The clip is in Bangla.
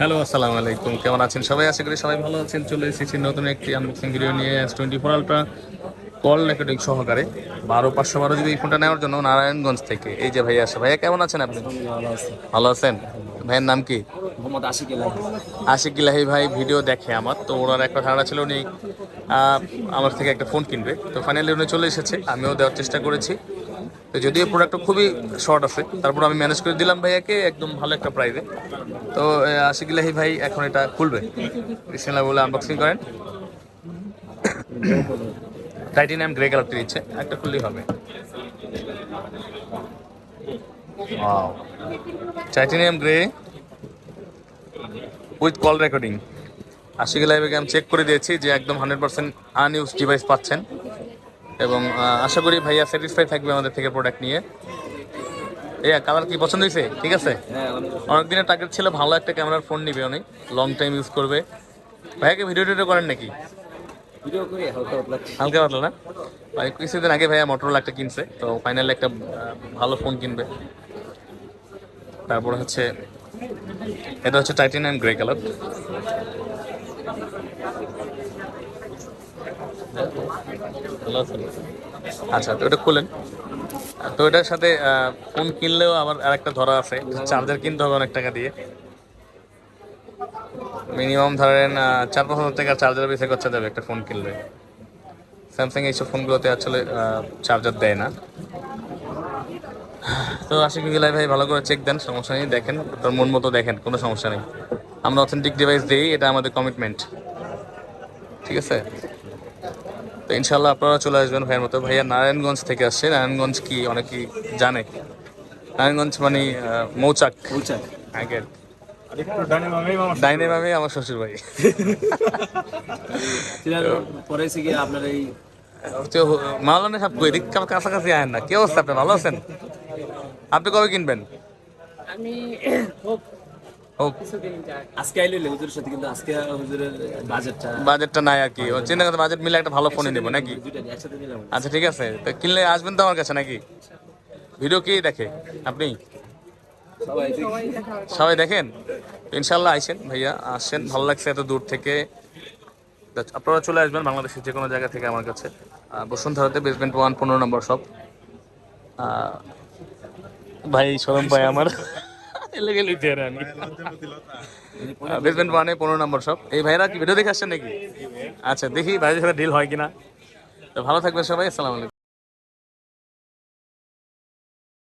হ্যালো আসসালামু আলাইকুম। কেমন আছেন সবাই? আশা করি সবাই ভালো আছেন। চলে এসেছি নতুন একটি আনবক্সিং ভিডিও নিয়ে S twenty four ultra call recording সহকারে। বারো পাঁচশো বারো জিবি এই ফোনটা নেওয়ার জন্য নারায়ণগঞ্জ থেকে। এই যে ভাইয়া আসে ভাইয়া কেমন আছেন আপনি? ভালো আছেন? ভাইয়ের নাম কি? মোহাম্মদ আশিক এলাই আশিক গিলাহি ভাই ভিডিও দেখে আমার। তো ওনার একটা ধারণা ছিল উনি আমার থেকে একটা ফোন কিনবে। তো ফাইনালি উনি চলে এসেছে। আমিও দেওয়ার চেষ্টা করেছি। তো যদিও প্রোডাক্টটা খুবই শর্ট আছে, তারপর আমি ম্যানেজ করে দিলাম ভাইয়াকে, একদম ভালো একটা প্রাইসে তো আশিক গিলাহি ভাই এখন এটা খুলবে। বিসমিল্লাহ বলে আনবক্সিং করেন। টাইটেনিয়াম গ্রে কালারটি দিচ্ছে, একটা খুললেই হবে। Titanium grey with call recording Ashiq লাইভে আমি চেক করে দিয়েছি যে একদম হান্ড্রেড পার্সেন্ট আনইউজ ডিভাইস পাচ্ছেন। এবং আশা করি ভাইয়া স্যাটিসফাই থাকবে আমাদের থেকে প্রোডাক্ট নিয়ে। এই কালার কি পছন্দ হয়েছে? ঠিক আছে? হ্যাঁ অনেক দিনের টার্গেট ছিল ভালো একটা ক্যামেরার ফোন নিবে অনেক লং টাইম ইউজ করবে। ভাইয়াকে ভিডিও টিডিও করেন নাকি? ভিডিও করি হালকা পাতলা। না? ভাই কিছুদিন আগে ভাইয়া মোটরোলা একটা কিনছে তো ফাইনালি একটা ভালো ফোন কিনবে। তারপর হচ্ছে এটা হচ্ছে টাইটেনিয়াম গ্রে কালার? আচ্ছা তো এটা খুলেন। তো এটার সাথে ফোন কিনলেও আবার আরেকটা ধরা আছে। চার্জার কিনতে হবে অনেক টাকা দিয়ে। মিনিমাম ধরেন চার পাঁচ হাজার টাকার চার্জার বেশি খরচা যাবে একটা ফোন কিনলে। স্যামসাং এইসব ফোনগুলোতে আসলে চার্জার দেয় না। তো আশিক গিলাই ভাই, ভালো করে চেক দেন, সমস্যা নেই, দেখেন। তোর মন মতো দেখেন, কোনো সমস্যা নেই। আমরা অথেন্টিক ডিভাইস দিই এটা আমাদের কমিটমেন্ট ঠিক আছে? তো ইনশাল্লাহ আপনারা চলে আসবেন ভাইয়ের মতো। ভাইয়া নারায়ণগঞ্জ থেকে আসছে। নারায়ণগঞ্জ কি অনেকেই জানে? নারায়ণগঞ্জ মানে মৌচাক। আগের। ডাইনে মামে আমার শ্বশুর ভাই। এসে গিয়ে আপনার এই মাওলানা সাহেব কই? এদিক কাছাকাছি আয়েন না? কি অবস্থা আপনি ভালো আছেন? আপনি কবে কিনবেন? আমি আজকে আইলে হুজুরের সাথে কিন্তু আজকে হুজুরের বাজেটটা বাজেটটা নাই আর কি। ও চিন্তা করতে বাজেট মিলে একটা ভালো ফোনে নেব নাকি? আচ্ছা ঠিক আছে। তো কিনলে আসবেন তো আমার কাছে নাকি? ভিডিও কে দেখে? আপনি? সবাই সবাই দেখা। সবাই দেখেন? ইনশাল্লাহ আইসেন ভাইয়া আসছেন ভালো লাগছে এত দূর থেকে। আপনারা চলে আসবেন বাংলাদেশের যে কোনো জায়গা থেকে আমার কাছে। বসুন্ধরাতে বেসমেন্ট ওয়ান পনেরো নম্বর সব ভাই সরম ভাই আমার। এলে গেলে আমি বেসমেন্ট ওয়ানে পনেরো নম্বর সব। এই ভাইরা কি ভিডিও দেখে আসছেন নাকি? আচ্ছা দেখি ভাইদের সাথে ডিল হয় কিনা। তো ভালো থাকবে সবাই আসসালাম আলাইকুম।